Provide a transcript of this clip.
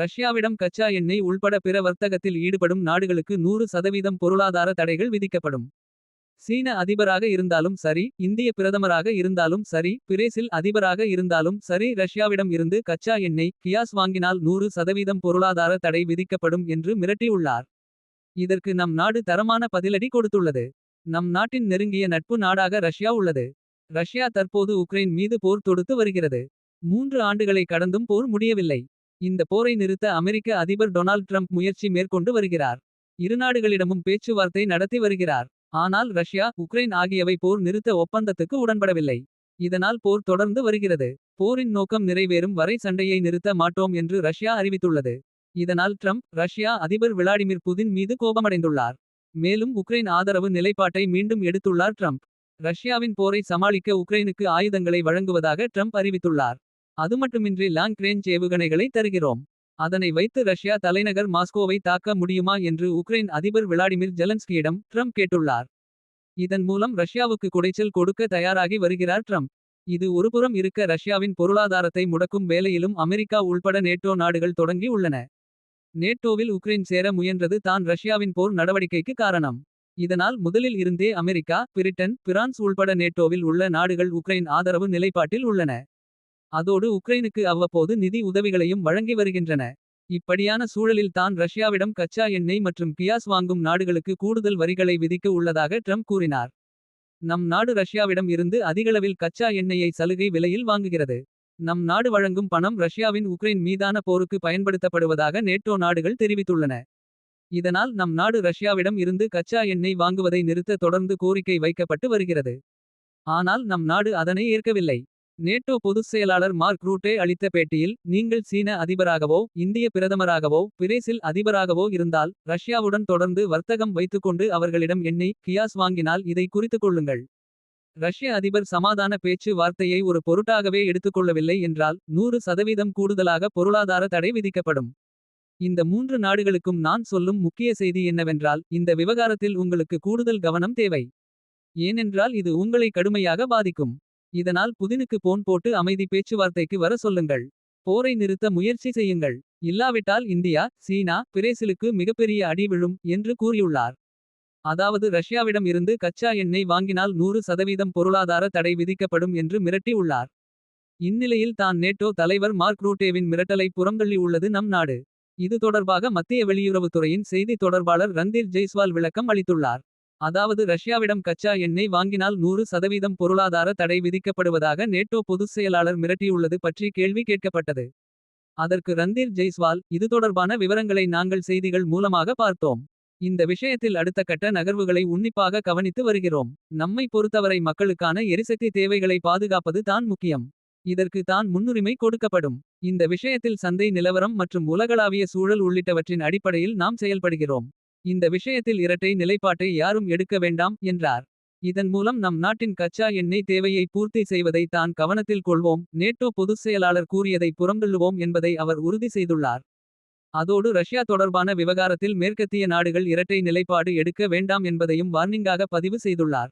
ரஷ்யாவிடம் கச்சா எண்ணெய் உள்பட பிற வர்த்தகத்தில் ஈடுபடும் நாடுகளுக்கு நூறு சதவீதம் பொருளாதார தடைகள் விதிக்கப்படும். சீன அதிபராக இருந்தாலும் சரி இந்திய பிரதமராக இருந்தாலும் சரி பிரேசில் அதிபராக இருந்தாலும் சரி ரஷ்யாவிடம் இருந்து கச்சா எண்ணெய் கியாஸ் வாங்கினால் நூறு சதவீதம் பொருளாதார தடை விதிக்கப்படும் என்று மிரட்டியுள்ளார். இதற்கு நம் நாடு தரமான பதிலடி கொடுத்துள்ளது. நம் நாட்டின் நெருங்கிய நட்பு நாடாக ரஷ்யா உள்ளது. ரஷ்யா தற்போது உக்ரைன் மீது போர் தொடுத்து வருகிறது. மூன்று ஆண்டுகளை கடந்தும் போர் முடியவில்லை. இந்த போரை நிறுத்த அமெரிக்க அதிபர் டொனால்ட் ட்ரம்ப் முயற்சி மேற்கொண்டு வருகிறார். இருநாடுகளிடமும் பேச்சுவார்த்தை நடத்தி வருகிறார். ஆனால் ரஷ்யா உக்ரைன் ஆகியவை போர் நிறுத்த ஒப்பந்தத்துக்கு உடன்படவில்லை. இதனால் போர் தொடர்ந்து வருகிறது. போரின் நோக்கம் நிறைவேறும் வரை சண்டையை நிறுத்த மாட்டோம் என்று ரஷ்யா அறிவித்துள்ளது. இதனால் ட்ரம்ப் ரஷ்யா அதிபர் விளாடிமிர் புதின் மீது கோபமடைந்துள்ளார். மேலும் உக்ரைன் ஆதரவு நிலைப்பாட்டை மீண்டும் எடுத்துள்ளார் ட்ரம்ப். ரஷ்யாவின் போரை சமாளிக்க உக்ரைனுக்கு ஆயுதங்களை வழங்குவதாக ட்ரம்ப் அறிவித்துள்ளார். அதுமட்டுமின்றி லாங் ரேஞ்ச் ஏவுகணைகளை தருகிறோம். அதனை வைத்து ரஷ்யா தலைநகர் மாஸ்கோவை தாக்க முடியுமா என்று உக்ரைன் அதிபர் விளாடிமிர் ஜெலன்ஸ்கியிடம் ட்ரம்ப் கேட்டுள்ளார். இதன் மூலம் ரஷ்யாவுக்கு குடைச்சல் கொடுக்க தயாராகி வருகிறார் ட்ரம்ப். இது ஒருபுறம் இருக்க ரஷ்யாவின் பொருளாதாரத்தை முடக்கும் வேலையிலும் அமெரிக்கா உள்பட நேட்டோ நாடுகள் தொடங்கி உள்ளன. நேட்டோவில் உக்ரைன் சேர முயன்றது தான் ரஷ்யாவின் போர் நடவடிக்கைக்கு காரணம். இதனால் முதலில் இருந்தே அமெரிக்கா பிரிட்டன் பிரான்ஸ் உள்பட நேட்டோவில் உள்ள நாடுகள் உக்ரைன் ஆதரவு நிலைப்பாட்டில் உள்ளன. அதோடு உக்ரைனுக்கு அவ்வப்போது நிதி உதவிகளையும் வழங்கி வருகின்றன. இப்படியான சூழலில் தான் ரஷ்யாவிடம் கச்சா எண்ணெய் மற்றும் கியாஸ் வாங்கும் நாடுகளுக்கு கூடுதல் வரிகளை விதிக்க உள்ளதாக ட்ரம்ப் கூறினார். நம் நாடு ரஷ்யாவிடம் இருந்து அதிகளவில் கச்சா எண்ணெயை சலுகை விலையில் வாங்குகிறது. நம் நாடு வழங்கும் பணம் ரஷ்யாவின் உக்ரைன் மீதான போருக்கு பயன்படுத்தப்படுவதாக நேட்டோ நாடுகள் தெரிவித்துள்ளன. இதனால் நம் நாடு ரஷ்யாவிடம் இருந்து கச்சா எண்ணெய் வாங்குவதை நிறுத்த தொடர்ந்து கோரிக்கை வைக்கப்பட்டு வருகிறது. ஆனால் நம் நாடு அதனை ஏற்கவில்லை. நேட்டோ பொதுச் செயலாளர் மார்க் ரூட்டே அளித்த பேட்டியில் நீங்கள் சீன அதிபராகவோ இந்திய பிரதமராகவோ பிரேசில் அதிபராகவோ இருந்தால் ரஷ்யாவுடன் தொடர்ந்து வர்த்தகம் வைத்துக்கொண்டு அவர்களிடம் எண்ணெய் கியாஸ் வாங்கினால் இதை குறித்துக் கொள்ளுங்கள். ரஷ்ய அதிபர் சமாதான பேச்சு வார்த்தையை ஒரு பொருட்டாகவே எடுத்துக்கொள்ளவில்லை என்றால் நூறு சதவீதம் கூடுதலாக பொருளாதார தடை விதிக்கப்படும். இந்த மூன்று நாடுகளுக்கும் நான் சொல்லும் முக்கிய செய்தி என்னவென்றால் இந்த விவகாரத்தில் உங்களுக்கு கூடுதல் கவனம் தேவை. ஏனென்றால் இது உங்களை கடுமையாக பாதிக்கும். இதனால் புதினுக்கு போன் போட்டு அமைதி பேச்சுவார்த்தைக்கு வர சொல்லுங்கள். போரை நிறுத்த முயற்சி செய்யுங்கள். இல்லாவிட்டால் இந்தியா சீனா பிரேசிலுக்கு மிகப்பெரிய அடி விழும் என்று கூறியுள்ளார். அதாவது ரஷ்யாவிடம் இருந்து கச்சா எண்ணெய் வாங்கினால் நூறு சதவீதம் பொருளாதார தடை விதிக்கப்படும் என்று மிரட்டி உள்ளார். இந்நிலையில் தான் நேட்டோ தலைவர் மார்க் ரூட்டேவின் மிரட்டலை புறந்தள்ளி உள்ளது நம் நாடு. இது தொடர்பாக மத்திய வெளியுறவுத்துறையின் செய்தி தொடர்பாளர் ரந்தீர் ஜெய்ஸ்வால் விளக்கம் அளித்துள்ளார். அதாவது ரஷ்யாவிடம் கச்சா எண்ணெய் வாங்கினால் நூறு சதவீதம் பொருளாதார தடை விதிக்கப்படுவதாக நேட்டோ பொதுச் செயலாளர் மிரட்டியுள்ளது பற்றி கேள்வி கேட்கப்பட்டது. அதற்கு ரந்தீர் ஜெய்ஸ்வால் இது தொடர்பான விவரங்களை நாங்கள் செய்திகள் மூலமாக பார்த்தோம். இந்த விஷயத்தில் அடுத்த கட்ட நகர்வுகளை உன்னிப்பாக கவனித்து வருகிறோம். நம்மை பொறுத்தவரை மக்களுக்கான எரிசக்தி தேவைகளை பாதுகாப்பது தான் முக்கியம். இதற்கு தான் முன்னுரிமை கொடுக்கப்படும். இந்த விஷயத்தில் சந்தை நிலவரம் மற்றும் உலகளாவிய சூழல் உள்ளிட்டவற்றின் அடிப்படையில் நாம் செயல்படுகிறோம். இந்த விஷயத்தில் இரட்டை நிலைப்பாட்டை யாரும் எடுக்க வேண்டாம் என்றார். இதன் மூலம் நம் நாட்டின் கச்சா எண்ணெய் தேவையை பூர்த்தி செய்வதை தான் கவனத்தில் கொள்வோம். நேட்டோ பொதுச் செயலாளர் கூறியதை புறந்துள்ளுவோம் என்பதை அவர் உறுதி செய்துள்ளார். அதோடு ரஷ்யா தொடர்பான விவகாரத்தில் மேற்கத்திய நாடுகள் இரட்டை நிலைப்பாடு எடுக்க வேண்டாம் என்பதையும் வார்னிங்காக பதிவு செய்துள்ளார்.